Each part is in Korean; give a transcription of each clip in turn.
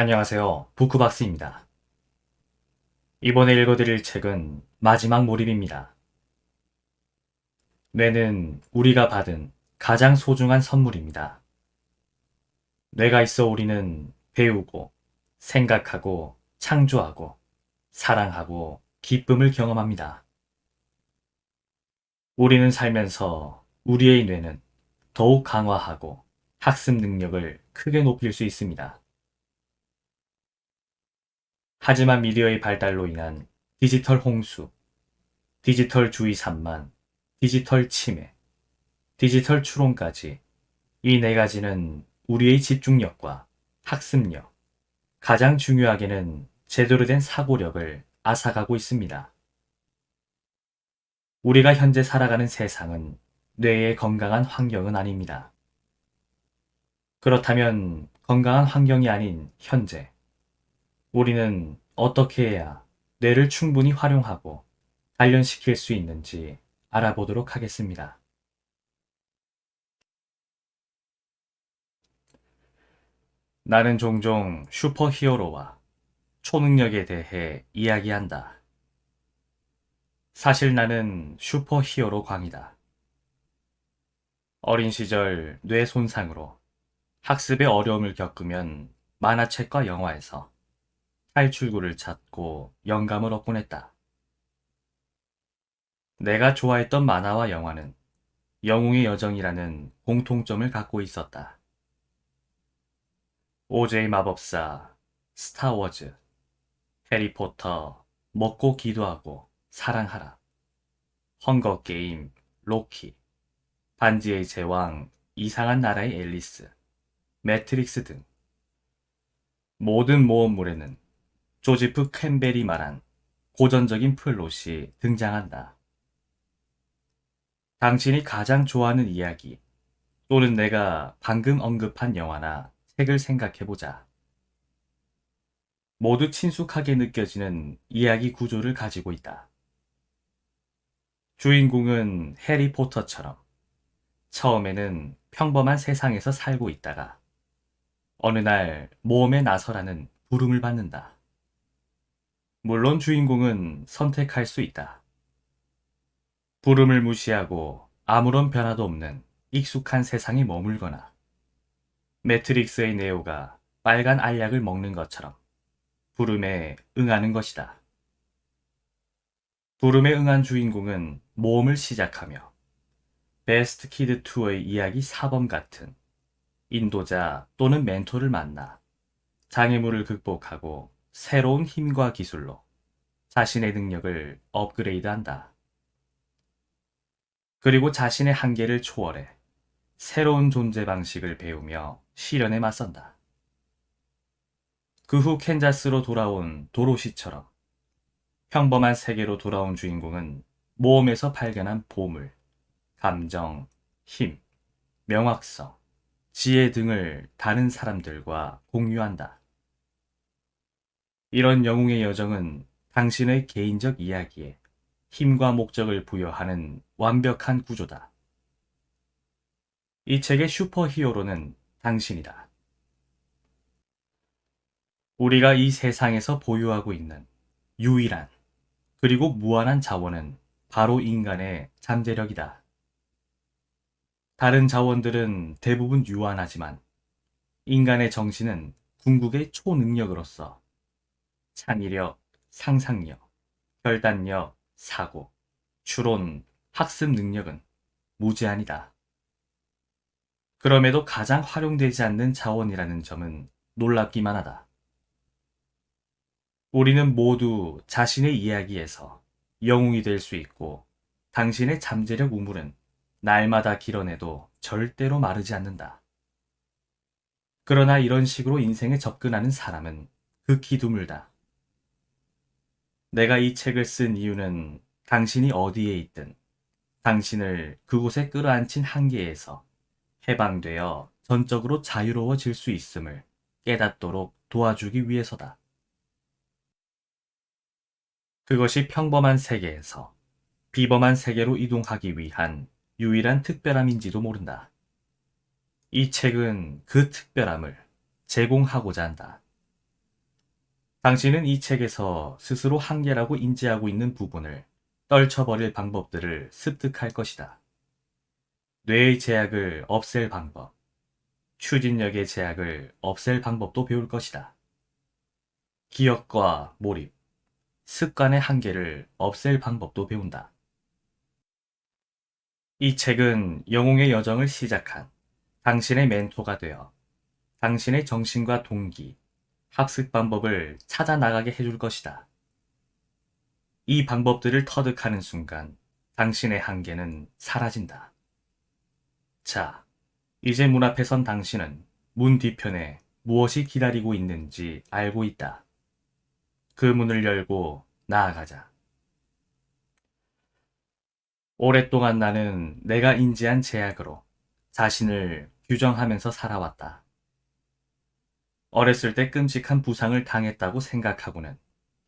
안녕하세요. 부크박스입니다. 이번에 읽어드릴 책은 마지막 몰입입니다. 뇌는 우리가 받은 가장 소중한 선물입니다. 뇌가 있어 우리는 배우고, 생각하고, 창조하고, 사랑하고, 기쁨을 경험합니다. 우리는 살면서 우리의 뇌는 더욱 강화하고 학습 능력을 크게 높일 수 있습니다. 하지만 미디어의 발달로 인한 디지털 홍수, 디지털 주의 산만, 디지털 침해, 디지털 추론까지 이 네 가지는 우리의 집중력과 학습력, 가장 중요하게는 제대로 된 사고력을 앗아가고 있습니다. 우리가 현재 살아가는 세상은 뇌의 건강한 환경은 아닙니다. 그렇다면 건강한 환경이 아닌 현재, 우리는 어떻게 해야 뇌를 충분히 활용하고 단련시킬 수 있는지 알아보도록 하겠습니다. 나는 종종 슈퍼 히어로와 초능력에 대해 이야기한다. 사실 나는 슈퍼 히어로 광이다. 어린 시절 뇌 손상으로 학습에 어려움을 겪으면 만화책과 영화에서 탈출구를 찾고 영감을 얻곤 했다. 내가 좋아했던 만화와 영화는 영웅의 여정이라는 공통점을 갖고 있었다. 오제이 마법사, 스타워즈, 해리포터, 먹고 기도하고 사랑하라, 헝거게임, 로키, 반지의 제왕, 이상한 나라의 앨리스, 매트릭스 등 모든 모험물에는 조지프 캠벨이 말한 고전적인 플롯이 등장한다. 당신이 가장 좋아하는 이야기 또는 내가 방금 언급한 영화나 책을 생각해보자. 모두 친숙하게 느껴지는 이야기 구조를 가지고 있다. 주인공은 해리포터처럼 처음에는 평범한 세상에서 살고 있다가 어느 날 모험에 나서라는 부름을 받는다. 물론 주인공은 선택할 수 있다. 부름을 무시하고 아무런 변화도 없는 익숙한 세상에 머물거나 매트릭스의 네오가 빨간 알약을 먹는 것처럼 부름에 응하는 것이다. 부름에 응한 주인공은 모험을 시작하며 베스트 키드 투어의 이야기 사범 같은 인도자 또는 멘토를 만나 장애물을 극복하고 새로운 힘과 기술로 자신의 능력을 업그레이드한다. 그리고 자신의 한계를 초월해 새로운 존재 방식을 배우며 시련에 맞선다. 그 후 캔자스로 돌아온 도로시처럼 평범한 세계로 돌아온 주인공은 모험에서 발견한 보물, 감정, 힘, 명확성, 지혜 등을 다른 사람들과 공유한다. 이런 영웅의 여정은 당신의 개인적 이야기에 힘과 목적을 부여하는 완벽한 구조다. 이 책의 슈퍼 히어로는 당신이다. 우리가 이 세상에서 보유하고 있는 유일한 그리고 무한한 자원은 바로 인간의 잠재력이다. 다른 자원들은 대부분 유한하지만 인간의 정신은 궁극의 초능력으로서 창의력, 상상력, 결단력, 사고, 추론, 학습 능력은 무제한이다. 그럼에도 가장 활용되지 않는 자원이라는 점은 놀랍기만 하다. 우리는 모두 자신의 이야기에서 영웅이 될 수 있고 당신의 잠재력 우물은 날마다 길어내도 절대로 마르지 않는다. 그러나 이런 식으로 인생에 접근하는 사람은 극히 드물다. 내가 이 책을 쓴 이유는 당신이 어디에 있든 당신을 그곳에 끌어안친 한계에서 해방되어 전적으로 자유로워질 수 있음을 깨닫도록 도와주기 위해서다. 그것이 평범한 세계에서 비범한 세계로 이동하기 위한 유일한 특별함인지도 모른다. 이 책은 그 특별함을 제공하고자 한다. 당신은 이 책에서 스스로 한계라고 인지하고 있는 부분을 떨쳐버릴 방법들을 습득할 것이다. 뇌의 제약을 없앨 방법, 추진력의 제약을 없앨 방법도 배울 것이다. 기억과 몰입, 습관의 한계를 없앨 방법도 배운다. 이 책은 영웅의 여정을 시작한 당신의 멘토가 되어 당신의 정신과 동기, 학습 방법을 찾아 나가게 해줄 것이다. 이 방법들을 터득하는 순간 당신의 한계는 사라진다. 자, 이제 문 앞에 선 당신은 문 뒤편에 무엇이 기다리고 있는지 알고 있다. 그 문을 열고 나아가자. 오랫동안 나는 내가 인지한 제약으로 자신을 규정하면서 살아왔다. 어렸을 때 끔찍한 부상을 당했다고 생각하고는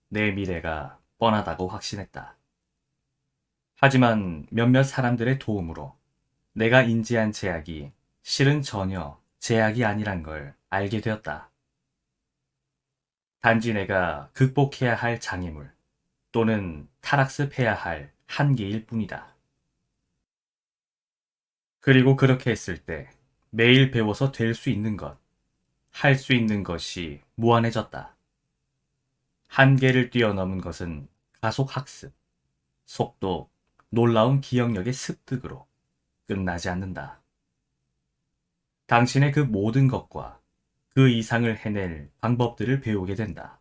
내 미래가 뻔하다고 확신했다. 하지만 몇몇 사람들의 도움으로 내가 인지한 제약이 실은 전혀 제약이 아니란 걸 알게 되었다. 단지 내가 극복해야 할 장애물 또는 탈학습해야 할 한계일 뿐이다. 그리고 그렇게 했을 때 매일 배워서 될 수 있는 것, 할 수 있는 것이 무한해졌다. 한계를 뛰어넘은 것은 가속 학습, 속도, 놀라운 기억력의 습득으로 끝나지 않는다. 당신의 그 모든 것과 그 이상을 해낼 방법들을 배우게 된다.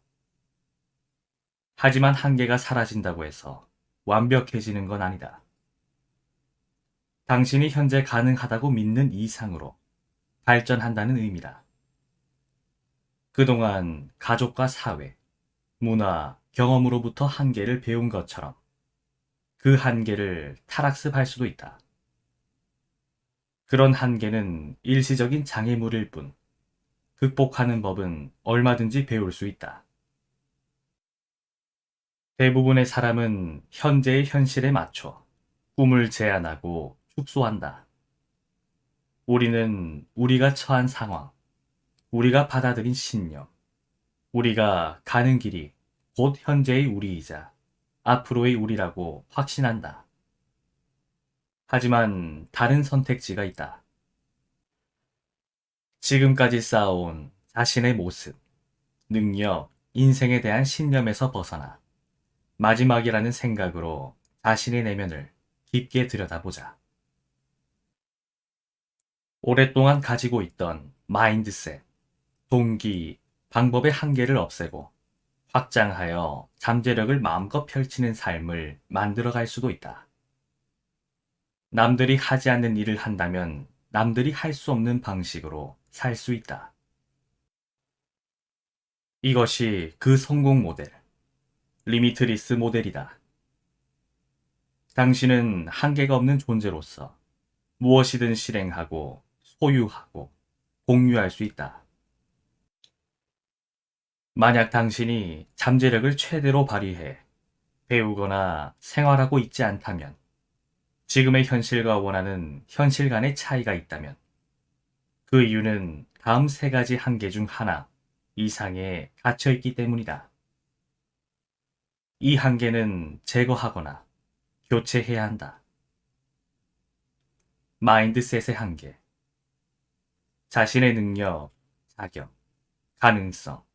하지만 한계가 사라진다고 해서 완벽해지는 건 아니다. 당신이 현재 가능하다고 믿는 이상으로 발전한다는 의미다. 그동안 가족과 사회, 문화, 경험으로부터 한계를 배운 것처럼 그 한계를 탈학습할 수도 있다. 그런 한계는 일시적인 장애물일 뿐 극복하는 법은 얼마든지 배울 수 있다. 대부분의 사람은 현재의 현실에 맞춰 꿈을 제안하고 축소한다. 우리는 우리가 처한 상황, 우리가 받아들인 신념, 우리가 가는 길이 곧 현재의 우리이자 앞으로의 우리라고 확신한다. 하지만 다른 선택지가 있다. 지금까지 쌓아온 자신의 모습, 능력, 인생에 대한 신념에서 벗어나 마지막이라는 생각으로 자신의 내면을 깊게 들여다보자. 오랫동안 가지고 있던 마인드셋, 동기, 방법의 한계를 없애고 확장하여 잠재력을 마음껏 펼치는 삶을 만들어갈 수도 있다. 남들이 하지 않는 일을 한다면 남들이 할 수 없는 방식으로 살 수 있다. 이것이 그 성공 모델, 리미트리스 모델이다. 당신은 한계가 없는 존재로서 무엇이든 실행하고 소유하고 공유할 수 있다. 만약 당신이 잠재력을 최대로 발휘해 배우거나 생활하고 있지 않다면 지금의 현실과 원하는 현실 간의 차이가 있다면 그 이유는 다음 세 가지 한계 중 하나 이상에 갇혀 있기 때문이다. 이 한계는 제거하거나 교체해야 한다. 마인드셋의 한계. 자신의 능력, 자격, 가능성,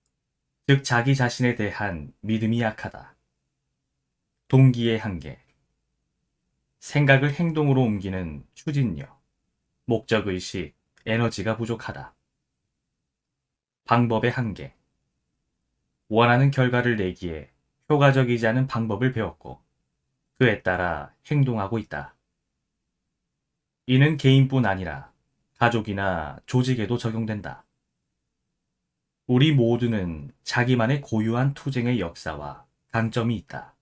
즉 자기 자신에 대한 믿음이 약하다. 동기의 한계. 생각을 행동으로 옮기는 추진력, 목적의식, 에너지가 부족하다. 방법의 한계. 원하는 결과를 내기에 효과적이지 않은 방법을 배웠고, 그에 따라 행동하고 있다. 이는 개인뿐 아니라 가족이나 조직에도 적용된다. 우리 모두는 자기만의 고유한 투쟁의 역사와 강점이 있다.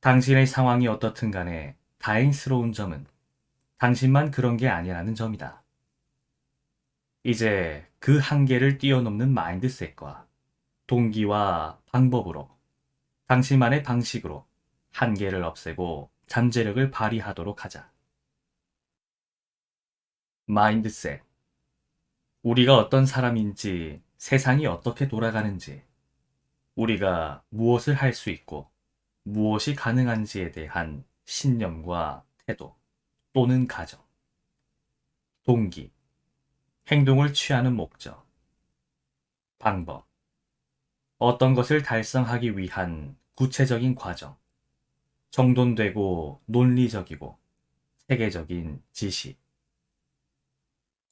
당신의 상황이 어떻든 간에 다행스러운 점은 당신만 그런 게 아니라는 점이다. 이제 그 한계를 뛰어넘는 마인드셋과 동기와 방법으로 당신만의 방식으로 한계를 없애고 잠재력을 발휘하도록 하자. 마인드셋. 우리가 어떤 사람인지, 세상이 어떻게 돌아가는지, 우리가 무엇을 할 수 있고 무엇이 가능한지에 대한 신념과 태도 또는 가정, 동기, 행동을 취하는 목적, 방법, 어떤 것을 달성하기 위한 구체적인 과정, 정돈되고 논리적이고 세계적인 지식.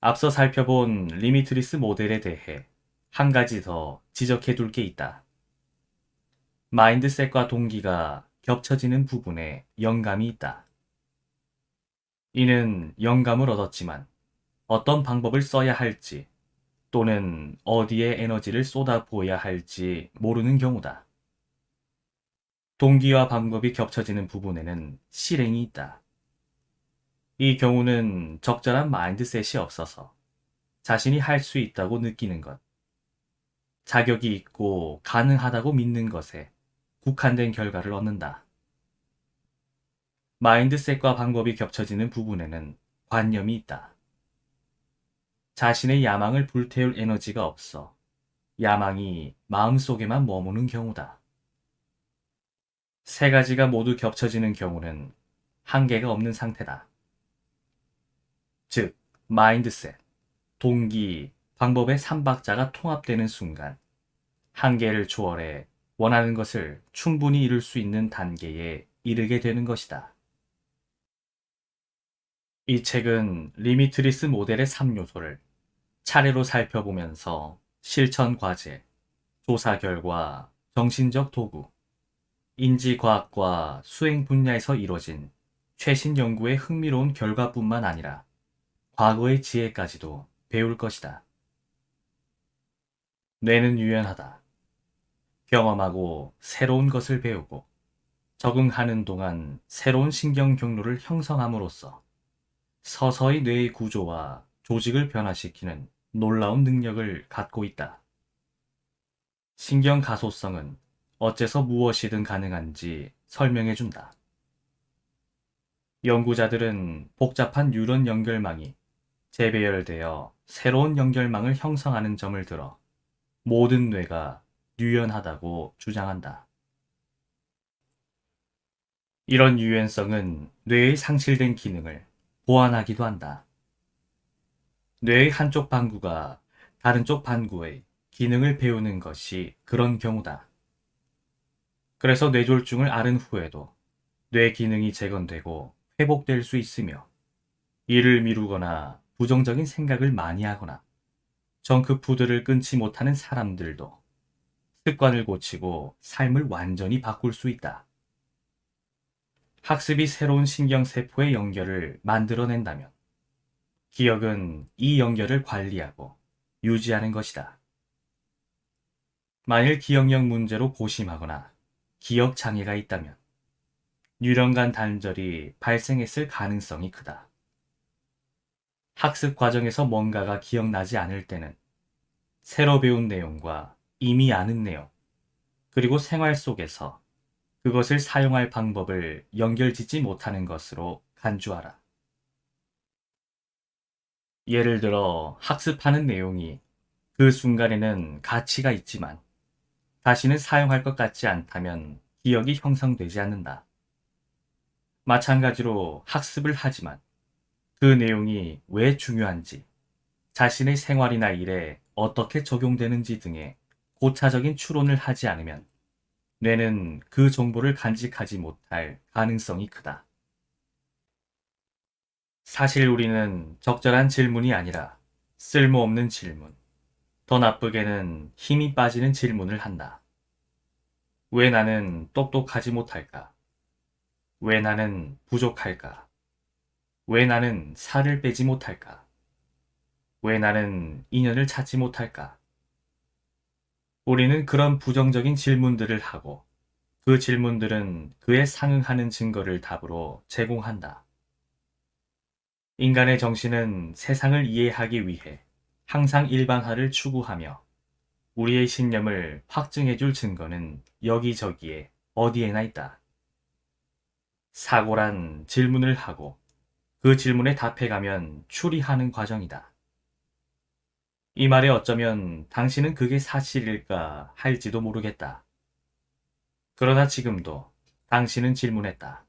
앞서 살펴본 리미트리스 모델에 대해 한 가지 더 지적해 둘 게 있다. 마인드셋과 동기가 겹쳐지는 부분에 영감이 있다. 이는 영감을 얻었지만 어떤 방법을 써야 할지 또는 어디에 에너지를 쏟아부어야 할지 모르는 경우다. 동기와 방법이 겹쳐지는 부분에는 실행이 있다. 이 경우는 적절한 마인드셋이 없어서 자신이 할 수 있다고 느끼는 것, 자격이 있고 가능하다고 믿는 것에 국한된 결과를 얻는다. 마인드셋과 방법이 겹쳐지는 부분에는 관념이 있다. 자신의 야망을 불태울 에너지가 없어 야망이 마음속에만 머무는 경우다. 세 가지가 모두 겹쳐지는 경우는 한계가 없는 상태다. 즉, 마인드셋, 동기, 방법의 삼박자가 통합되는 순간 한계를 초월해 원하는 것을 충분히 이룰 수 있는 단계에 이르게 되는 것이다. 이 책은 리미트리스 모델의 3요소를 차례로 살펴보면서 실천 과제, 조사 결과, 정신적 도구, 인지과학과 수행 분야에서 이뤄진 최신 연구의 흥미로운 결과뿐만 아니라 과거의 지혜까지도 배울 것이다. 뇌는 유연하다. 경험하고 새로운 것을 배우고 적응하는 동안 새로운 신경 경로를 형성함으로써 서서히 뇌의 구조와 조직을 변화시키는 놀라운 능력을 갖고 있다. 신경 가소성은 어째서 무엇이든 가능한지 설명해 준다. 연구자들은 복잡한 뉴런 연결망이 재배열되어 새로운 연결망을 형성하는 점을 들어 모든 뇌가 유연하다고 주장한다. 이런 유연성은 뇌의 상실된 기능을 보완하기도 한다. 뇌의 한쪽 반구가 다른 쪽 반구의 기능을 배우는 것이 그런 경우다. 그래서 뇌졸중을 앓은 후에도 뇌 기능이 재건되고 회복될 수 있으며 일을 미루거나 부정적인 생각을 많이 하거나 정크푸드를 끊지 못하는 사람들도 습관을 고치고 삶을 완전히 바꿀 수 있다. 학습이 새로운 신경세포의 연결을 만들어낸다면 기억은 이 연결을 관리하고 유지하는 것이다. 만일 기억력 문제로 고심하거나 기억 장애가 있다면 유령간 단절이 발생했을 가능성이 크다. 학습 과정에서 뭔가가 기억나지 않을 때는 새로 배운 내용과 이미 아는 내용, 그리고 생활 속에서 그것을 사용할 방법을 연결짓지 못하는 것으로 간주하라. 예를 들어 학습하는 내용이 그 순간에는 가치가 있지만 다시는 사용할 것 같지 않다면 기억이 형성되지 않는다. 마찬가지로 학습을 하지만 그 내용이 왜 중요한지, 자신의 생활이나 일에 어떻게 적용되는지 등의 고차적인 추론을 하지 않으면 뇌는 그 정보를 간직하지 못할 가능성이 크다. 사실 우리는 적절한 질문이 아니라 쓸모없는 질문, 더 나쁘게는 힘이 빠지는 질문을 한다. 왜 나는 똑똑하지 못할까? 왜 나는 부족할까? 왜 나는 살을 빼지 못할까? 왜 나는 인연을 찾지 못할까? 우리는 그런 부정적인 질문들을 하고 그 질문들은 그에 상응하는 증거를 답으로 제공한다. 인간의 정신은 세상을 이해하기 위해 항상 일반화를 추구하며 우리의 신념을 확증해 줄 증거는 여기저기에 어디에나 있다. 사고란 질문을 하고 그 질문에 답해가면 추리하는 과정이다. 이 말에 어쩌면 당신은 그게 사실일까 할지도 모르겠다. 그러나 지금도 당신은 질문했다.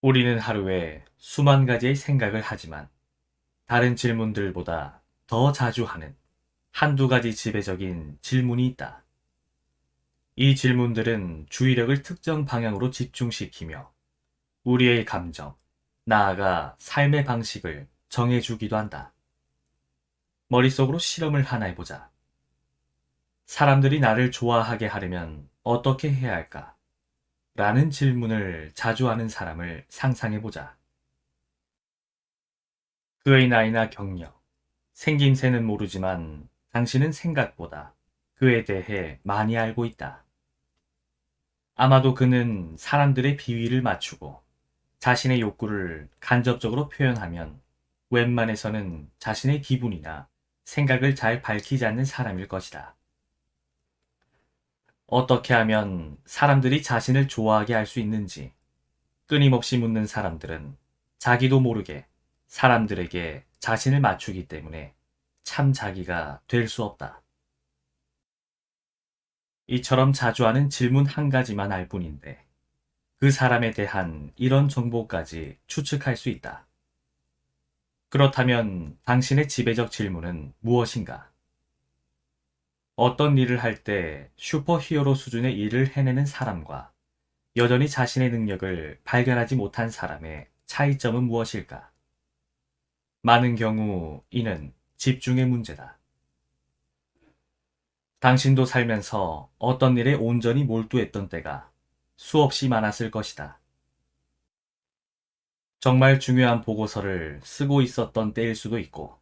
우리는 하루에 수만 가지의 생각을 하지만 다른 질문들보다 더 자주 하는 한두 가지 지배적인 질문이 있다. 이 질문들은 주의력을 특정 방향으로 집중시키며 우리의 감정, 나아가 삶의 방식을 정해주기도 한다. 머릿속으로 실험을 하나 해보자. 사람들이 나를 좋아하게 하려면 어떻게 해야 할까? 라는 질문을 자주 하는 사람을 상상해보자. 그의 나이나 경력, 생김새는 모르지만 당신은 생각보다 그에 대해 많이 알고 있다. 아마도 그는 사람들의 비위를 맞추고 자신의 욕구를 간접적으로 표현하면 웬만해서는 자신의 기분이나 생각을 잘 밝히지 않는 사람일 것이다. 어떻게 하면 사람들이 자신을 좋아하게 할 수 있는지 끊임없이 묻는 사람들은 자기도 모르게 사람들에게 자신을 맞추기 때문에 참 자기가 될 수 없다. 이처럼 자주 하는 질문 한 가지만 알 뿐인데 그 사람에 대한 이런 정보까지 추측할 수 있다. 그렇다면 당신의 지배적 질문은 무엇인가? 어떤 일을 할 때 슈퍼 히어로 수준의 일을 해내는 사람과 여전히 자신의 능력을 발견하지 못한 사람의 차이점은 무엇일까? 많은 경우 이는 집중의 문제다. 당신도 살면서 어떤 일에 온전히 몰두했던 때가 수없이 많았을 것이다. 정말 중요한 보고서를 쓰고 있었던 때일 수도 있고,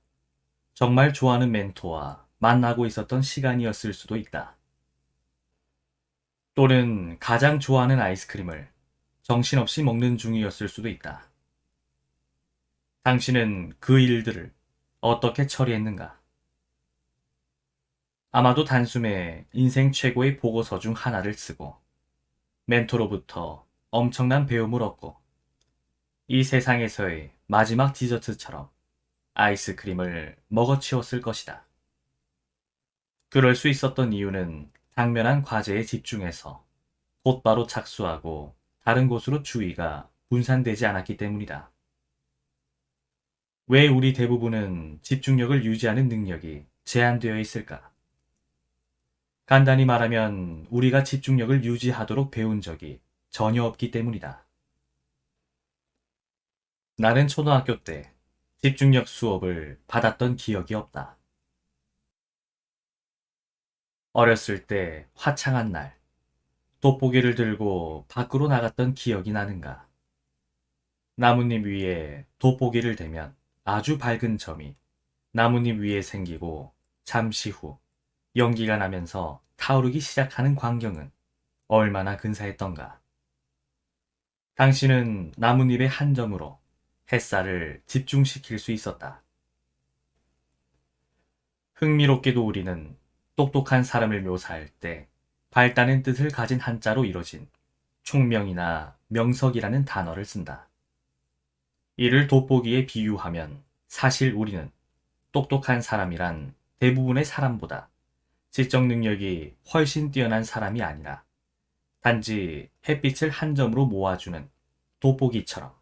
정말 좋아하는 멘토와 만나고 있었던 시간이었을 수도 있다. 또는 가장 좋아하는 아이스크림을 정신없이 먹는 중이었을 수도 있다. 당신은 그 일들을 어떻게 처리했는가? 아마도 단숨에 인생 최고의 보고서 중 하나를 쓰고 멘토로부터 엄청난 배움을 얻고 이 세상에서의 마지막 디저트처럼 아이스크림을 먹어치웠을 것이다. 그럴 수 있었던 이유는 당면한 과제에 집중해서 곧바로 착수하고 다른 곳으로 주의가 분산되지 않았기 때문이다. 왜 우리 대부분은 집중력을 유지하는 능력이 제한되어 있을까? 간단히 말하면 우리가 집중력을 유지하도록 배운 적이 전혀 없기 때문이다. 나는 초등학교 때 집중력 수업을 받았던 기억이 없다. 어렸을 때 화창한 날, 돋보기를 들고 밖으로 나갔던 기억이 나는가. 나뭇잎 위에 돋보기를 대면 아주 밝은 점이 나뭇잎 위에 생기고 잠시 후 연기가 나면서 타오르기 시작하는 광경은 얼마나 근사했던가. 당신은 나뭇잎의 한 점으로 햇살을 집중시킬 수 있었다. 흥미롭게도 우리는 똑똑한 사람을 묘사할 때 밝다는 뜻을 가진 한자로 이뤄진 총명이나 명석이라는 단어를 쓴다. 이를 돋보기에 비유하면 사실 우리는 똑똑한 사람이란 대부분의 사람보다 지적 능력이 훨씬 뛰어난 사람이 아니라 단지 햇빛을 한 점으로 모아주는 돋보기처럼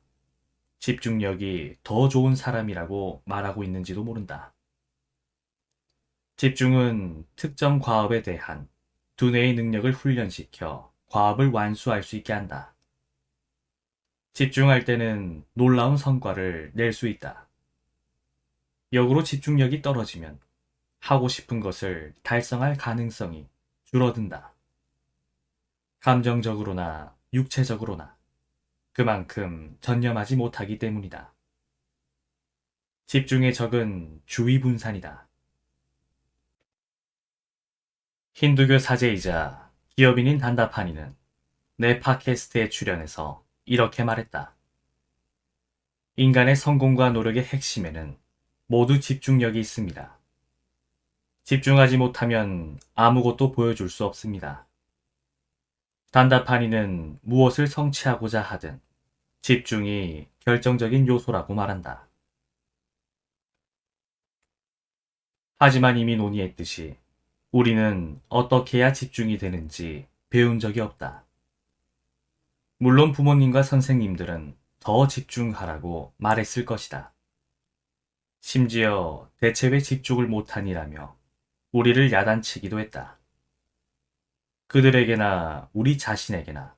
집중력이 더 좋은 사람이라고 말하고 있는지도 모른다. 집중은 특정 과업에 대한 두뇌의 능력을 훈련시켜 과업을 완수할 수 있게 한다. 집중할 때는 놀라운 성과를 낼 수 있다. 역으로 집중력이 떨어지면 하고 싶은 것을 달성할 가능성이 줄어든다. 감정적으로나 육체적으로나 그만큼 전념하지 못하기 때문이다. 집중의 적은 주의 분산이다. 힌두교 사제이자 기업인인 단다파니는 내 팟캐스트에 출연해서 이렇게 말했다. 인간의 성공과 노력의 핵심에는 모두 집중력이 있습니다. 집중하지 못하면 아무것도 보여줄 수 없습니다. 단다파니는 무엇을 성취하고자 하든 집중이 결정적인 요소라고 말한다. 하지만 이미 논의했듯이 우리는 어떻게 해야 집중이 되는지 배운 적이 없다. 물론 부모님과 선생님들은 더 집중하라고 말했을 것이다. 심지어 대체 왜 집중을 못하니라며 우리를 야단치기도 했다. 그들에게나 우리 자신에게나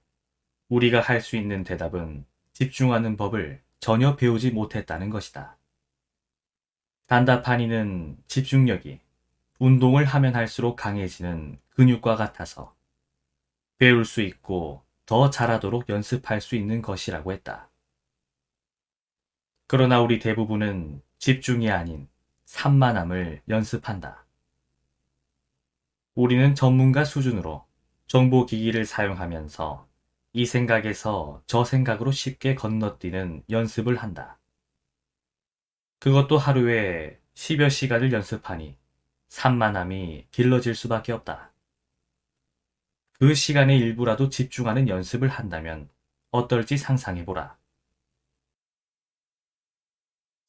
우리가 할 수 있는 대답은 집중하는 법을 전혀 배우지 못했다는 것이다. 단다파니는 집중력이 운동을 하면 할수록 강해지는 근육과 같아서 배울 수 있고 더 잘하도록 연습할 수 있는 것이라고 했다. 그러나 우리 대부분은 집중이 아닌 산만함을 연습한다. 우리는 전문가 수준으로 정보기기를 사용하면서 이 생각에서 저 생각으로 쉽게 건너뛰는 연습을 한다. 그것도 하루에 10여 시간을 연습하니 산만함이 길러질 수밖에 없다. 그 시간의 일부라도 집중하는 연습을 한다면 어떨지 상상해보라.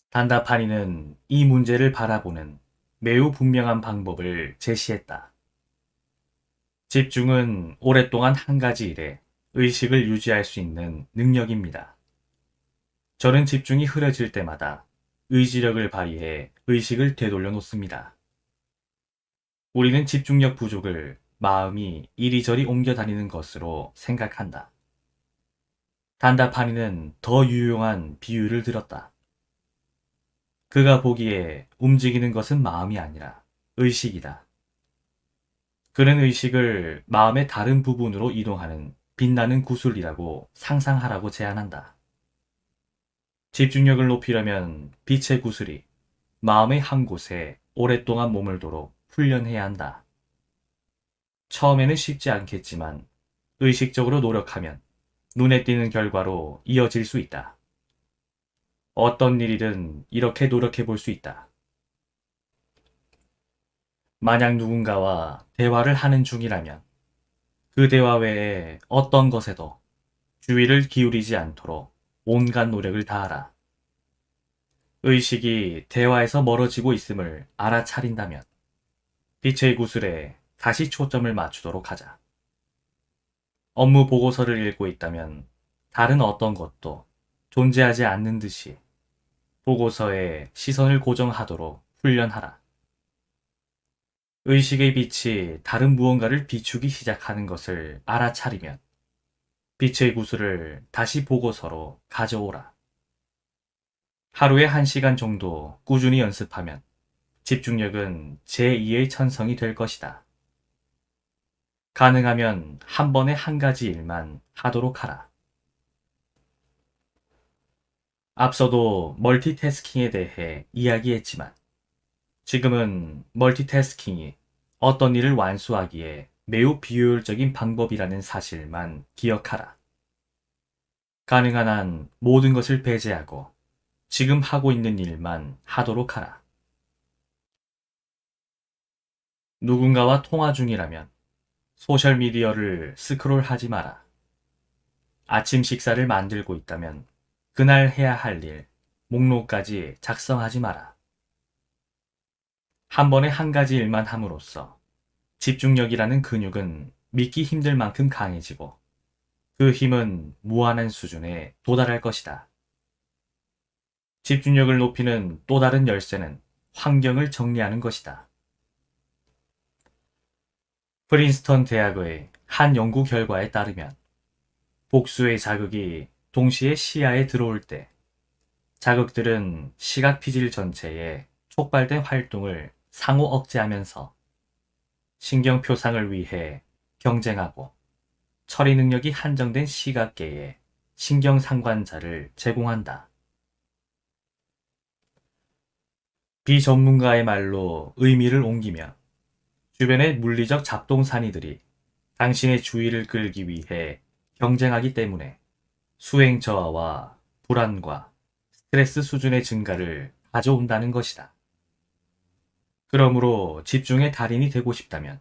단다파니는 이 문제를 바라보는 매우 분명한 방법을 제시했다. 집중은 오랫동안 한 가지 일에 의식을 유지할 수 있는 능력입니다. 저는 집중이 흐려질 때마다 의지력을 발휘해 의식을 되돌려 놓습니다. 우리는 집중력 부족을 마음이 이리저리 옮겨 다니는 것으로 생각한다. 단다파니는 더 유용한 비유를 들었다. 그가 보기에 움직이는 것은 마음이 아니라 의식이다. 그는 의식을 마음의 다른 부분으로 이동하는 빛나는 구슬이라고 상상하라고 제안한다. 집중력을 높이려면 빛의 구슬이 마음의 한 곳에 오랫동안 머물도록 훈련해야 한다. 처음에는 쉽지 않겠지만 의식적으로 노력하면 눈에 띄는 결과로 이어질 수 있다. 어떤 일이든 이렇게 노력해 볼 수 있다. 만약 누군가와 대화를 하는 중이라면 그 대화 외에 어떤 것에도 주의를 기울이지 않도록 온갖 노력을 다하라. 의식이 대화에서 멀어지고 있음을 알아차린다면 빛의 구슬에 다시 초점을 맞추도록 하자. 업무 보고서를 읽고 있다면 다른 어떤 것도 존재하지 않는 듯이 보고서에 시선을 고정하도록 훈련하라. 의식의 빛이 다른 무언가를 비추기 시작하는 것을 알아차리면 빛의 구슬을 다시 보고서로 가져오라. 하루에 한 시간 정도 꾸준히 연습하면 집중력은 제2의 천성이 될 것이다. 가능하면 한 번에 한 가지 일만 하도록 하라. 앞서도 멀티태스킹에 대해 이야기했지만 지금은 멀티태스킹이 어떤 일을 완수하기에 매우 비효율적인 방법이라는 사실만 기억하라. 가능한 한 모든 것을 배제하고 지금 하고 있는 일만 하도록 하라. 누군가와 통화 중이라면 소셜미디어를 스크롤 하지 마라. 아침 식사를 만들고 있다면 그날 해야 할 일, 목록까지 작성하지 마라. 한 번에 한 가지 일만 함으로써 집중력이라는 근육은 믿기 힘들 만큼 강해지고 그 힘은 무한한 수준에 도달할 것이다. 집중력을 높이는 또 다른 열쇠는 환경을 정리하는 것이다. 프린스턴 대학의 한 연구 결과에 따르면 복수의 자극이 동시에 시야에 들어올 때 자극들은 시각 피질 전체에 촉발된 활동을 상호 억제하면서 신경 표상을 위해 경쟁하고 처리 능력이 한정된 시각계에 신경 상관자를 제공한다. 비전문가의 말로 의미를 옮기며 주변의 물리적 잡동사니들이 당신의 주의를 끌기 위해 경쟁하기 때문에 수행 저하와 불안과 스트레스 수준의 증가를 가져온다는 것이다. 그러므로 집중의 달인이 되고 싶다면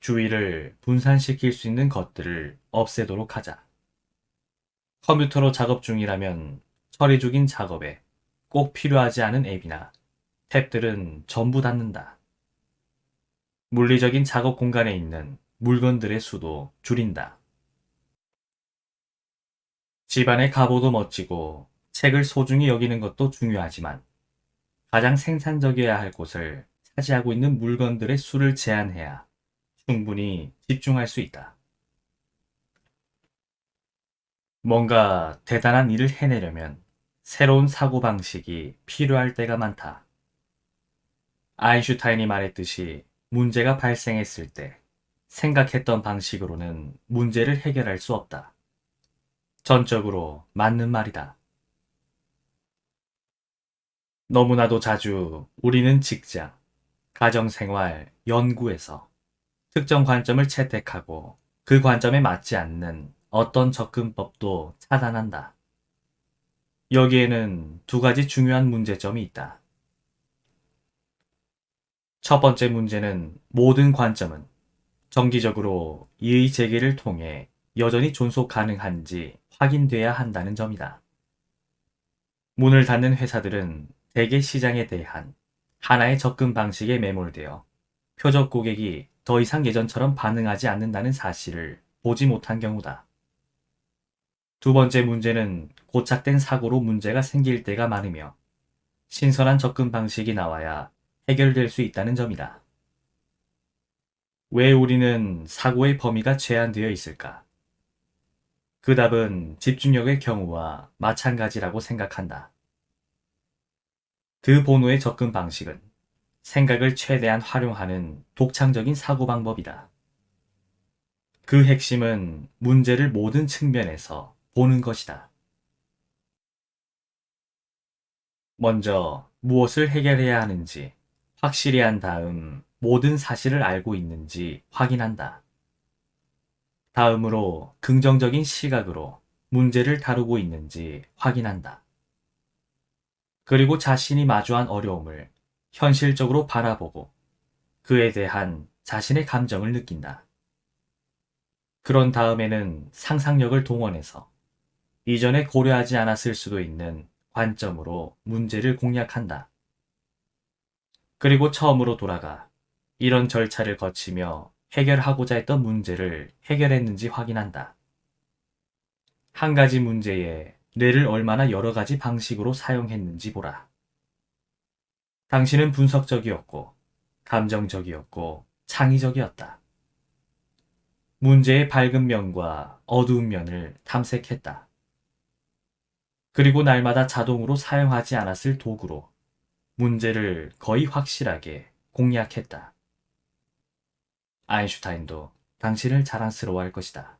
주의를 분산시킬 수 있는 것들을 없애도록 하자. 컴퓨터로 작업 중이라면 처리 중인 작업에 꼭 필요하지 않은 앱이나 탭들은 전부 닫는다. 물리적인 작업 공간에 있는 물건들의 수도 줄인다. 집안의 가보도 멋지고 책을 소중히 여기는 것도 중요하지만 가장 생산적이어야 할 곳을 차지하고 있는 물건들의 수를 제한해야 충분히 집중할 수 있다. 뭔가 대단한 일을 해내려면 새로운 사고방식이 필요할 때가 많다. 아인슈타인이 말했듯이 문제가 발생했을 때 생각했던 방식으로는 문제를 해결할 수 없다. 전적으로 맞는 말이다. 너무나도 자주 우리는 직장, 가정생활, 연구에서 특정 관점을 채택하고 그 관점에 맞지 않는 어떤 접근법도 차단한다. 여기에는 두 가지 중요한 문제점이 있다. 첫 번째 문제는 모든 관점은 정기적으로 이의 제기를 통해 여전히 존속 가능한지 확인돼야 한다는 점이다. 문을 닫는 회사들은 대개 시장에 대한 하나의 접근 방식에 매몰되어 표적 고객이 더 이상 예전처럼 반응하지 않는다는 사실을 보지 못한 경우다. 두 번째 문제는 고착된 사고로 문제가 생길 때가 많으며 신선한 접근 방식이 나와야 해결될 수 있다는 점이다. 왜 우리는 사고의 범위가 제한되어 있을까? 그 답은 집중력의 경우와 마찬가지라고 생각한다. 그 본호의 접근 방식은 생각을 최대한 활용하는 독창적인 사고 방법이다. 그 핵심은 문제를 모든 측면에서 보는 것이다. 먼저 무엇을 해결해야 하는지 확실히 한 다음 모든 사실을 알고 있는지 확인한다. 다음으로 긍정적인 시각으로 문제를 다루고 있는지 확인한다. 그리고 자신이 마주한 어려움을 현실적으로 바라보고 그에 대한 자신의 감정을 느낀다. 그런 다음에는 상상력을 동원해서 이전에 고려하지 않았을 수도 있는 관점으로 문제를 공략한다. 그리고 처음으로 돌아가 이런 절차를 거치며 해결하고자 했던 문제를 해결했는지 확인한다. 한 가지 문제에 뇌를 얼마나 여러 가지 방식으로 사용했는지 보라. 당신은 분석적이었고, 감정적이었고, 창의적이었다. 문제의 밝은 면과 어두운 면을 탐색했다. 그리고 날마다 자동으로 사용하지 않았을 도구로 문제를 거의 확실하게 공략했다. 아인슈타인도 당신을 자랑스러워할 것이다.